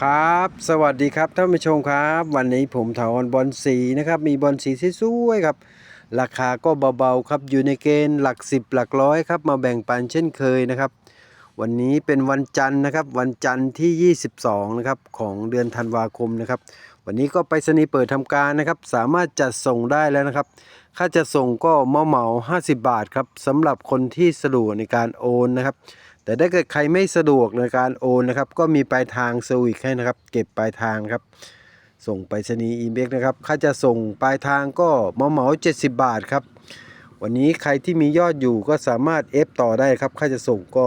ครับ สวัสดีครับท่านผู้ชมครับ วันนี้ผมถอนบอลสีนะครับ มีบอลสีสวยๆครับ ราคาก็เบาๆครับอยู่ในเกณฑ์หลักสิบหลักร้อยครับมาแบ่งปันเช่นเคยนะครับ วันนี้เป็นวันจันทร์นะครับ วันจันทร์ที่ 22 นะครับของเดือนธันวาคมนะครับ วันนี้ก็ไปรษณีเปิดทำการนะครับ สามารถจัดส่งได้แล้วนะครับ ค่าจะส่งก็เมาเหมา50 บาทครับสำหรับคนที่สะดวกในการโอนนะครับ แต่ถ้าเกิดใครไม่สะดวกในการโอนนะครับ ก็มีปลายทางเซอร์วิสให้นะครับ เก็บปลายทางครับ ส่งไปรษณีย์อีเม็กนะครับ ค่าจะส่งปลายทางก็เหมาเหมา70 บาทครับ วันนี้ใครที่มียอดอยู่ก็สามารถเอฟต่อได้ครับ ค่าจะส่งก็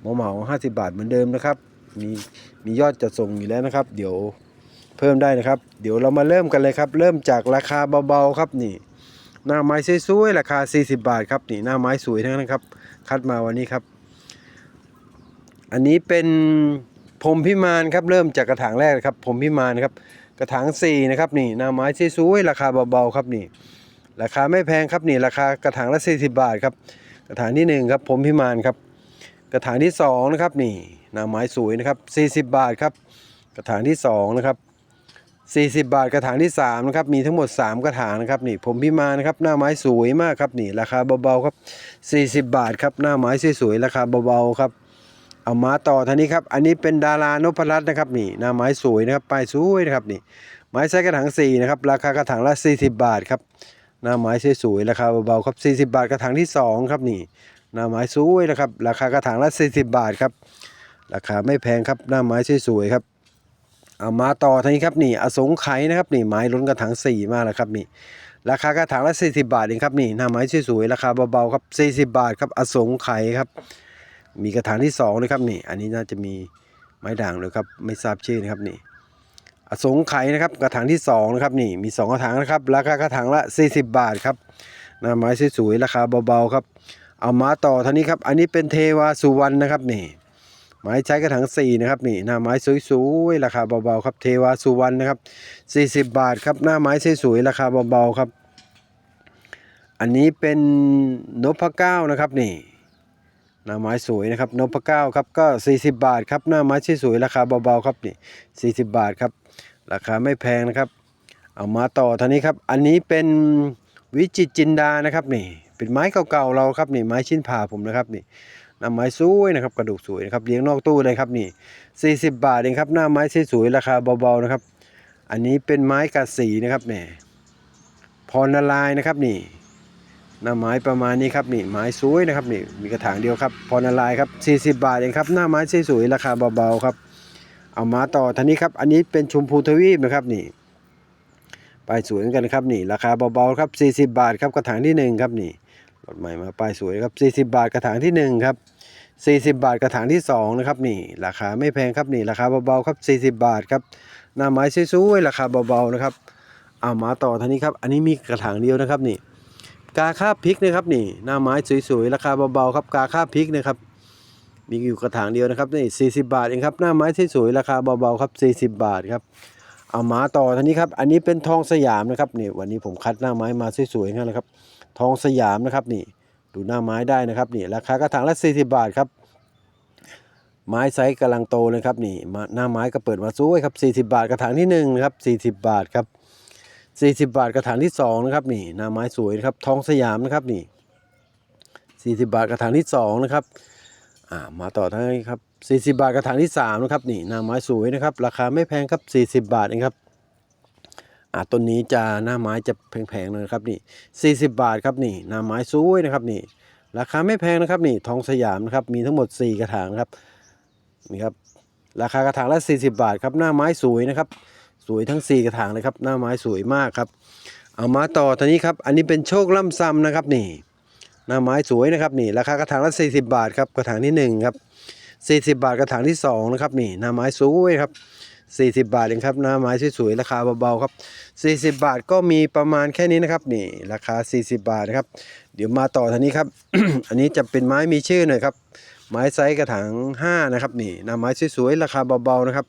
เหมาเหมา50 บาทเหมือนเดิมนะครับ มีมียอดจะส่งอยู่แล้วนะครับ เดี๋ยวเพิ่มได้นะครับ เดี๋ยวเรามาเริ่มกันเลยครับ เริ่มจากราคาเบาๆครับนี่หน้าไม้สวยๆราคา 40 บาทครับนี่หน้าไม้สวยทั้งนั้นครับ คัดมาวันนี้ครับ อันนี้เป็นพรมพิมานครับเริ่มจากกระถางแรกครับพรมพิมานครับกระถาง4นะครับนี่หน้าไม้สวยๆราคาเบาๆครับนี่ ราคาไม่แพงครับนี่ ราคากระถางละ 40 บาทครับกระถางที่1ครับพรมพิมานครับกระถางที่2นะครับนี่หน้าไม้สวยนะครับ40 บาทครับกระถางที่2นะครับ40 บาทกระถางที่3นะครับมีทั้งหมด 3 กระถางนะครับนี่ผมพิมานนะครับหน้าไม้สวยมากครับนี่ราคาเบาๆครับ 40 บาทครับหน้าไม้สวยๆราคาเบาๆครับ เอามาต่อท่านี้ครับอันนี้เป็นดารานพรัตน์นะครับนี่หน้าไม้สวยนะครับป้ายสวยนะครับนี่ไม้ไซส์กระถาง4นะครับราคากระถางละ 40 บาทครับหน้าไม้สวยๆราคาเบาๆครับ40 บาทกระถางที่ 2 ครับนี่หน้าไม้สวยนะครับราคากระถางละ 40 บาทครับราคาไม่แพงครับหน้าไม้สวยๆครับเอามาต่อทีนี้ครับนี่อสงไขยนะครับนี่ไม้ล้นกระถาง4มากแล้วครับนี่ราคากระถางละ 40 บาทเองครับนี่หน้าไม้สวยๆราคาเบาๆครับ40 บาทครับอสงไขยครับ มีกระถางที่2นะครับนี่ อันนี้น่าจะมีไม้ด่างเลยครับ ไม่ทราบชื่อนะครับนี่ อสงไขยนะครับ กระถางที่2นะครับนี่ มี 2 กระถางนะครับ ราคากระถางละ 40 บาทครับหน้าไม้สวยๆราคาเบาๆครับ เอามาต่อท่านี้ครับ อันนี้เป็นเทวาสุวรรณนะครับนี่ ไม้ใช้กระถาง4นะครับนี่ หน้าไม้สวยๆราคาเบาๆครับ เทวาสุวรรณนะครับ40 บาทครับ หน้าไม้สวยๆราคาเบาๆครับ อันนี้เป็นนพเก้านะครับนี่ หน้าไม้สวยนะครับนพเก้าครับก็ 40 บาทครับหน้าไม้สวยๆราคาเบาๆครับนี่40 บาทครับ ราคาไม่แพงนะครับ เอามาต่อท่านี้ครับ อันนี้เป็นวิจิตจินดานะครับนี่ เป็นไม้เก่าๆเราครับนี่ไม้ชิ้นผ่าผมนะครับนี่หน้าไม้สวยนะครับกระดูกสวยนะครับเลี้ยงนอกตู้เลยครับนี่40 บาทเองครับหน้าไม้สวยๆราคาเบาๆนะครับ อันนี้เป็นไม้กัดสีนะครับนี่พรนารายนะครับนี่ หน้าไม้ประมาณนี้ครับนี่ไม้สวยนะครับนี่มีกระถางเดียวครับพรนารายครับ40 บาทเองครับหน้าไม้สวยๆราคาเบาๆครับ เอามาต่อท่านี้ครับอันนี้เป็นชมพูทวีปนะครับนี่ป้ายสวยเหมือนกันครับนี่ราคาเบาๆครับ40 บาทครับกระถางที่1ครับนี่รถใหม่มาป้ายสวยครับ40 บาทกระถางที่1ครับ40 บาทกระถางที่2นะครับนี่ราคาไม่แพงครับนี่ราคาเบาๆครับ40 บาทครับหน้าไม้สวยๆราคาเบาๆนะครับเอามาต่อท่านี้ครับอันนี้มีกระถางเดียวนะครับนี่ กาคาบพริกนะครับนี่หน้าไม้สวยๆราคาเบาๆครับกาคาบพริกนะครับมีอยู่กระถางเดียวนะครับนี่40 บาทเองครับหน้าไม้สวยๆราคาเบาๆครับ40 บาทครับเอามาต่อท่านี้ครับอันนี้เป็นทองสยามนะครับนี่วันนี้ผมคัดหน้าไม้มาสวยๆงั้นนะครับ ทองสยามนะครับนี่ดูหน้าไม้ได้นะครับนี่ราคากระถางละ40 บาทครับไม้ไซส์กำลังโตเลยครับนี่หน้าไม้ก็เปิดมาสวยครับ40 บาทกระถางที่1นะครับ40 บาทครับ 40 บาทกระถางที่2นะครับนี่หน้าไม้สวยนะครับทองสยามนะครับนี่40 บาทกระถางที่2นะครับอ่ามาต่อทั้งนี้ครับ40 บาทกระถางที่3นะครับนี่หน้าไม้สวยนะครับราคาไม่แพงครับ40 บาทเองครับอ่าต้นนี้จะหน้าไม้จะแพงๆเลยครับนี่40 บาทครับนี่หน้าไม้สวยนะครับนี่ราคาไม่แพงนะครับนี่ทองสยามนะครับมีทั้งหมด 4 กระถางครับนี่ครับราคากระถางละ40 บาทครับหน้าไม้สวยนะครับ สวยทั้ง 4 กระถางเลยครับ หน้าไม้สวยมากครับ เอามาต่อทีนี้ครับ อันนี้เป็นโชคล่ำซ้ำนะครับนี่ หน้าไม้สวยนะครับนี่ ราคากระถางละ40 บาทครับกระถางที่1ครับ40 บาทกระถางที่2นะครับนี่หน้าไม้สวยครับ40 บาทเองครับหน้าไม้สวยๆราคาเบาๆครับ 40 บาทก็มีประมาณแค่นี้นะครับนี่ราคา 40 บาทนะครับ เดี๋ยวมาต่อทางนี้ครับ อันนี้จะเป็นไม้มีชื่อหน่อยครับ ไม้ไซส์กระถาง5นะครับนี่หน้าไม้สวยๆราคาเบาๆนะครับ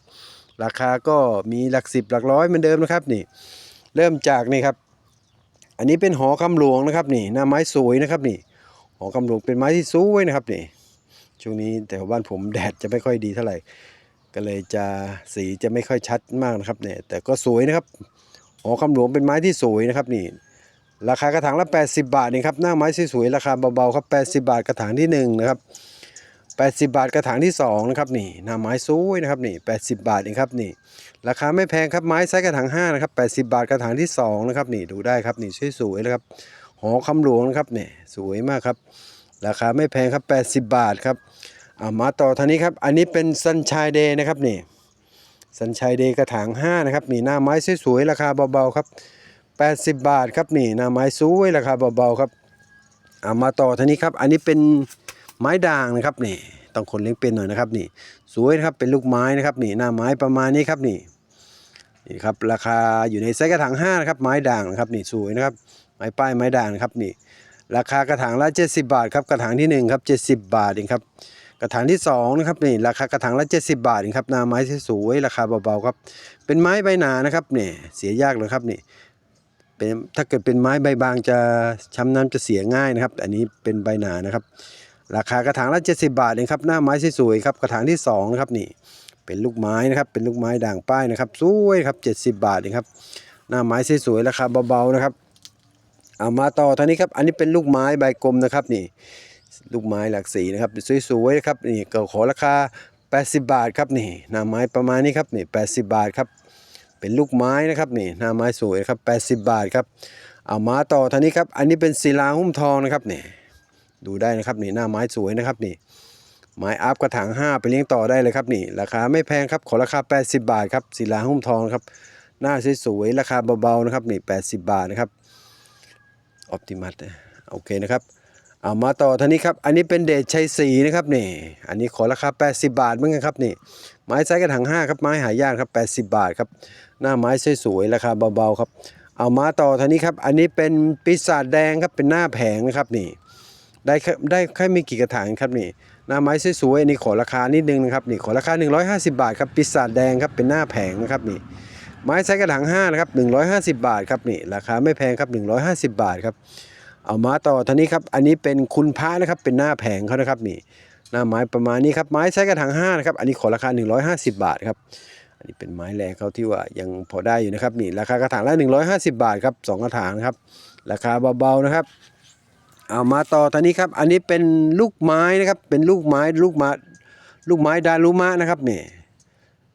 ราคาก็มีหลักสิบหลักร้อยเหมือนเดิมนะครับนี่ เริ่มจากนี่ครับ อันนี้เป็นหอคำหลวงนะครับนี่หน้าไม้สวยนะครับนี่ หอคำหลวงเป็นไม้ที่สวยนะครับนี่ ช่วงนี้แต่บ้านผมแดดจะไม่ค่อยดีเท่าไหร่ ก็เลยจะสีจะไม่ค่อยชัดมากนะครับเนี่ย แต่ก็สวยนะครับ หอคำหลวงเป็นไม้ที่สวยนะครับนี่ ราคากระถางละ 80 บาทนี่ครับ หน้าไม้สวยๆราคาเบาๆครับ 80 บาทกระถางที่หนึ่งนะครับ 80 บาทกระถางที่สองนะครับนี่หน้าไม้สวยนะครับนี่80 บาทเองครับนี่ ราคาไม่แพงครับไม้ไซส์กระถาง5นะครับ80 บาทกระถางที่สองนะครับนี่ดูได้ครับนี่สวยๆนะครับหอคำหลวงนะครับนี่สวยมากครับ ราคาไม่แพงครับ 80 บาทครับอามาต่อทางนี้ครับอันนี้เป็นซันชายเดย์นะครับนี่ซันชายเดย์กระถาง5นะครับนี่หน้าไม้สวยๆราคาเบาๆครับ 80 บาทครับนี่หน้าไม้สวยราคาเบาๆครับอามาต่อทางนี้ครับ อันนี้เป็น ไม้ด่างนะครับนี่ต้องคนเลี้ยงเป็นหน่อยนะครับนี่สวยนะครับเป็นลูกไม้นะครับนี่หน้าไม้ประมาณนี้ครับนี่นี่ครับราคาอยู่ในไซส์กระถาง5นะครับไม้ด่างนะครับนี่สวยนะครับไม้ป้ายไม้ด่างนะครับนี่ราคากระถางละ 70 บาทครับกระถางที่1ครับ70 บาทเองครับกระถางที่2นะครับนี่ราคากระถางละ 70 บาทเองครับหน้าไม้สวยราคาเบาๆครับเป็นไม้ใบหนานะครับนี่เสียยากเลยครับนี่เป็นถ้าเกิดเป็นไม้ใบบางจะช้ำน้ำจะเสียง่ายนะครับ อันนี้เป็นใบหนานะครับ ราคากระถางละ 70 บาทเองครับหน้าไม้สวยๆครับกระถางที่2นะครับนี่เป็นลูกไม้นะครับเป็นลูกไม้ด่างป้ายนะครับสวยครับ70 บาทเองครับหน้าไม้สวยๆราคาเบาๆนะครับเอามาต่อทางนี้ครับอันนี้เป็นลูกไม้ใบกลมนะครับนี่ลูกไม้หลากสีนะครับสวยๆนะครับนี่ก็ขอราคา 80 บาทครับนี่หน้าไม้ประมาณนี้ครับนี่80 บาทครับเป็นลูกไม้นะครับนี่หน้าไม้สวยครับ 80 บาทครับเอามาต่อทางนี้ครับอันนี้เป็นศิลาหุ้มทองนะครับนี่ ดูได้นะครับนี่หน้าไม้สวยนะครับนี่ไม้อัพกระถาง5ไปเลี้ยงต่อได้เลยครับนี่ราคาไม่แพงครับขอราคา 80 บาทครับศิลาหุ้มทองครับหน้าสวยๆราคาเบาๆนะครับนี่80 บาทนะครับออ t ติมัสโอเคนะครับเอามาต่อท่านี้ครับ อันนี้เป็นเดชชัยศรีนะครับนี่ อันนี้ขอราคา 80 บาทเหมือนกันครับนี่ไม้ไซส์กระถาง5ครับไม้หายากครับ80 บาทครับหน้าไม้สวยๆราคาเบาๆครับ เอามาต่อท่านี้ครับ อันนี้เป็นปีศาจแดงครับเป็นหน้าแผงนะครับนี่ ได้แค่ได้แค่มีกี่กระถางครับนี่หน้าไม้สวยๆนนี้ขอราคานิดนึงนะครับนี่ขอราคา 150 บาทครับปีศาจแดงครับเป็นหน้าแผงนะครับนี่ไม้ไซส์กระถาง5นะครับ150 บาทครับนี่ราคาไม่แพงครับ 150 บาทครับเอามาต่อท่านี้ครับอันนี้เป็นคุณพระนะครับเป็นหน้าแผงเขานะครับนี่หน้าไม้ประมาณนี้ครับไม้ไซส์กระถาง5นะครับอันนี้ขอราคา 150 บาทครับอันนี้เป็นไม้แรงเขาที่ว่ายังพอได้อยู่นะครับนี่ราคา กระถางละ150 บาทครับสองกระถางครับราคาเบาๆนะครับ เอามาต่อทานี้ครับ อันนี้เป็นลูกไม้นะครับ เป็นลูกไม้ลูกม้ลูกไม้ดารุมะนะครับนี่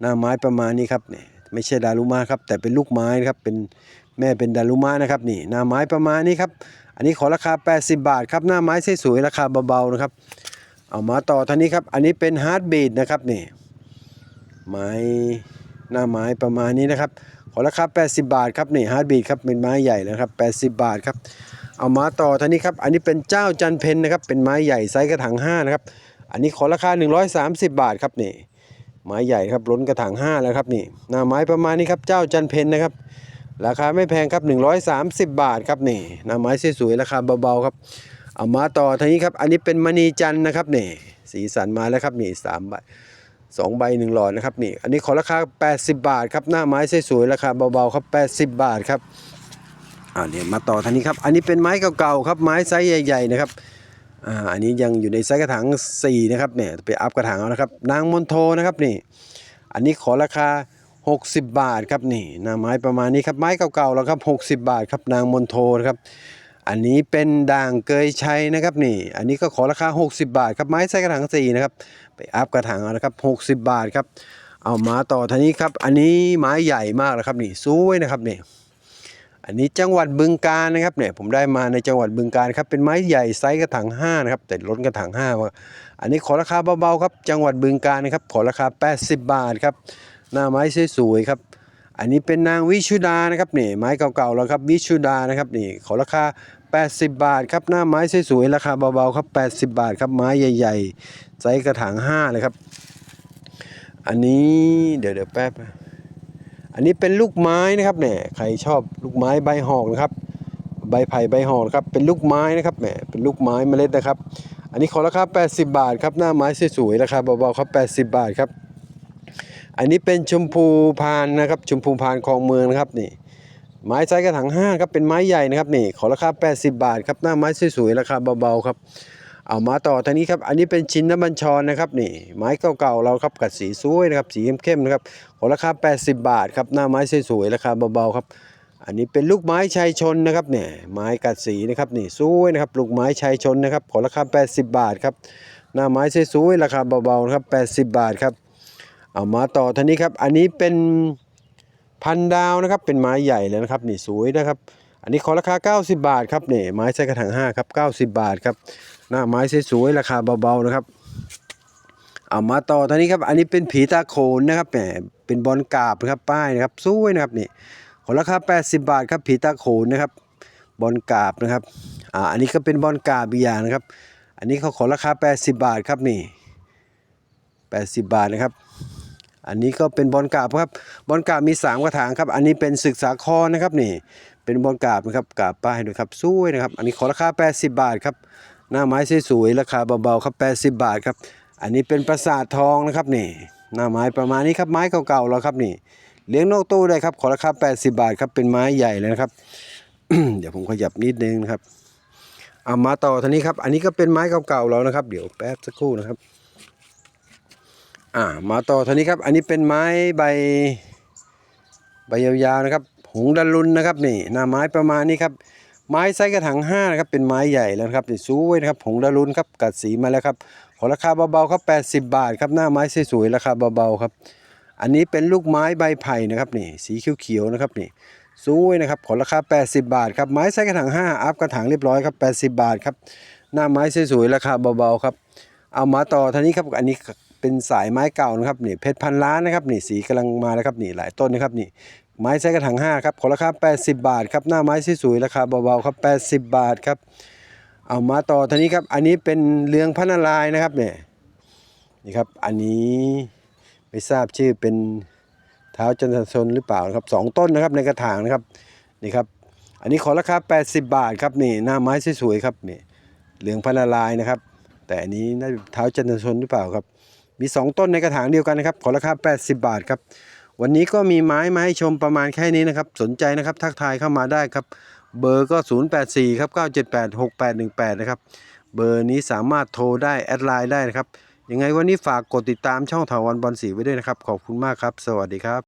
หน้าไม้ประมาณนี้ครับนี่ไม่ใช่ดารุมะครับ แต่เป็นลูกไม้นะครับเป็นแม่เป็นดารุมะนะครับนี่หน้าไม้ประมาณนี้ครับ อันนี้ขอราคา 80 บาทครับหน้าไม้สวยๆราคาเบาๆนะครับ เอามาต่อท่านี้ครับ อันนี้เป็นฮาร์ดบีดนะครับนี่ไม้หน้าไม้ประมาณนี้นะครับ ขอราคา 80 บาทครับนี่ฮาร์ดบีดครับเป็นไม้ใหญ่แล้วครับ 80 บาทครับ เอามาต่อท่านี้ครับ อันนี้เป็นเจ้าจันเพนนะครับ เป็นไม้ใหญ่ไซส์กระถาง5นะครับ อันนี้ขอราคา 130 บาทครับนี่ ไม้ใหญ่ครับล้นกระถาง5แล้วครับนี่ หน้าไม้ประมาณนี้ครับ เจ้าจันเพนนะครับ ราคาไม่แพงครับ 130 บาทครับนี่ หน้าไม้สวยๆราคาเบาๆครับ เอามาต่อท่านี้ครับ อันนี้เป็นมณีจันนะครับนี่ สีสันมาแล้วครับนี่สามใบสองใบหนึ่งหลอดนะครับนี่ อันนี้ขอราคา 80 บาทครับ หน้าไม้สวยๆราคาเบาๆครับ 80 บาทครับ อ่าเดี๋ยวมาต่อทางนี้ครับ อันนี้เป็นไม้เก่าๆครับ ไม้ไซส์ใหญ่ๆนะครับอ่าอันนี้ยังอยู่ในไซส์กระถาง4นะครับเนี่ยไปอัพกระถางเอานะครับ นางมนโทนะครับนี่ อันนี้ขอราคา 60 บาทครับนี่หน้าไม้ประมาณนี้ครับไม้เก่าๆแล้วครับ 60 บาทครับนางมนโทนะครับ อันนี้เป็นด่างเกยชัยนะครับนี่ อันนี้ก็ขอราคา 60 บาทครับไม้ไซส์กระถาง4นะครับไปอัพกระถางเอานะครับ 60 บาทครับเอามาต่อทางนี้ครับ อันนี้ไม้ใหญ่มากนะครับนี่สวยนะครับนี่ อันนี้จังหวัดบึงกาฬนะครับเนี่ยผมได้มาในจังหวัดบึงกาฬครับเป็นไม้ใหญ่ไซส์กระถาง5นะครับแต่ล้นกระถาง5มาอันนี้ขอราคาเบาๆครับจังหวัดบึงกาฬนะครับขอราคา 80 บาทครับหน้าไม้สวยๆครับอันนี้เป็นนางวิชุดานะครับนี่ไม้เก่าๆแล้วครับวิชุดานะครับนี่ขอราคา 80 บาทครับหน้าไม้สวยๆราคาเบาๆครับ 80 บาทครับไม้ใหญ่ๆไซส์กระถาง5เลยครับ อันนี้เดี๋ยวเดี๋ยวแป๊บ อันนี้เป็นลูกไม้นะครับเนี่ยใครชอบลูกไม้ใบหอกนะครับ ใบไผ่ใบหอกนะครับ เป็นลูกไม้นะครับแหมเป็นลูกไม้เมล็ดนะครับ อันนี้ขอราคา80 บาทครับหน้าไม้สวยๆราคาเบาๆครับ80 บาทครับ อันนี้เป็นชมพูพานนะครับ ชมพูพานคลองเมืองนะครับนี่ ไม้ไซส์กระถาง5ครับเป็นไม้ใหญ่นะครับนี่ขอราคา80 บาทครับหน้าไม้สวยๆราคาเบาๆครับ เอามาต่อทางนี้ครับ อันนี้เป็นชิ้นน้ำบัญชรนะครับนี่ไม้เก่าๆเราครับกัดสีสวยนะครับสีเข้มๆนะครับขอราคา 80 บาทครับหน้าไม้สวยๆราคาเบาๆครับ อันนี้เป็นลูกไม้ชัยชนนะครับเนี่ยไม้กัดสีนะครับนี่สวยนะครับลูกไม้ชัยชนนะครับขอราคา 80 บาทครับหน้าไม้สวยๆราคาเบาๆนะครับ 80 บาทครับ เอามาต่อทางนี้ครับ อันนี้เป็นพันดาวนะครับเป็นไม้ใหญ่เลยนะครับนี่สวยนะครับอันนี้ขอราคา 90 บาทครับนี่ไม้ใส่กระถาง5ครับ90 บาทครับ หน้าไม้สวยๆราคาเบาๆนะครับ เอามาต่อทานี้ครับ อันนี้เป็นผีตาโขนนะครับแหมเป็นบอลกาบนะครับป้ายนะครับสวยนะครับนี่ขอราคา 80 บาทครับผีตาโขนนะครับ บอลกาบนะครับอ่าอันนี้ก็เป็นบอลกาบอีกอย่างนะครับ อันนี้เขาขอราคา 80 บาทครับนี่80 บาทนะครับ อันนี้ก็เป็นบอลกาบครับ บอลกาบมี 3 กระถางครับ อันนี้เป็นศึกษาคอนะครับนี่ เป็นบอลกาบนะครับกาบป้ายด้วยครับสวยนะครับ อันนี้ขอราคา 80 บาทครับ หน้าไม้สวยๆราคาเบาๆครับ 80 บาทครับ อันนี้เป็นปราสาททองนะครับนี่หน้าไม้ประมาณนี้ครับไม้เก่าๆแล้วครับนี่ เลี้ยงนอกตู้ได้ครับขอราคา 80 บาทครับเป็นไม้ใหญ่เลยนะครับ เดี๋ยวผมขยับนิดนึงนะครับเอามาต่อทานี้ครับ อันนี้ก็เป็นไม้เก่าๆแล้วนะครับ เดี๋ยวแป๊บสักครู่นะครับ อ่ามาต่อทานี้ครับ อันนี้เป็นไม้ใบใบยาวๆนะครับหงดันลุนนะครับนี่หน้าไม้ประมาณนี้ครับ ไม้ไซส์กระถาง5นะครับเป็นไม้ใหญ่แล้วครับนี่สวยนะครับหงดันลุนครับกัดสีมาแล้วครับขอราคาเบาๆครับ80 บาทครับหน้าไม้สวยๆราคาเบาๆครับ อันนี้เป็นลูกไม้ใบไผ่นะครับนี่สีเขียวๆนะครับนี่สวยนะครับขอราคา 80 บาทครับไม้ไซส์กระถาง5อัพกระถางเรียบร้อยครับ80 บาทครับหน้าไม้สวยๆราคาเบาๆครับเอามาต่อท่านี้ครับอันนี้ เป็นสายไม้เก่านะครับนี่เพชรพันล้านนะครับนี่สีกำลังมาแล้วครับนี่หลายต้นนะครับนี่ไม้ไซส์กระถาง5ครับขอราคา80 บาทครับหน้าไม้สวยๆราคาเบาๆครับ 80 บาทครับ เอามาต่อทานี้ครับ อันนี้เป็นเรืองพระนารายนะครับเนี่ยนี่ครับอันนี้ไม่ทราบชื่อเป็นเท้าจันทชนหรือเปล่าครับสองต้นนะครับในกระถางนะครับนี่ครับอันนี้ขอราคา80 บาทครับนี่หน้าไม้สวยๆครับนี่เรืองพระนารายนะครับ แต่อันนี้น่าจะเท้าจันทชนหรือเปล่าครับ มี 2 ต้นในกระถางเดียวกันนะครับ ขอราคา 80 บาทครับ วันนี้ก็มีไม้มาให้ชมประมาณแค่นี้นะครับ สนใจนะครับทักทายเข้ามาได้ครับ เบอร์ก็ 084ครับ978 6818 นะครับ เบอร์นี้สามารถโทรได้แอดไลน์ได้นะครับ ยังไงวันนี้ฝากกดติดตามช่องถาวรบอลสีไว้ด้วยนะครับ ขอบคุณมากครับ สวัสดีครับ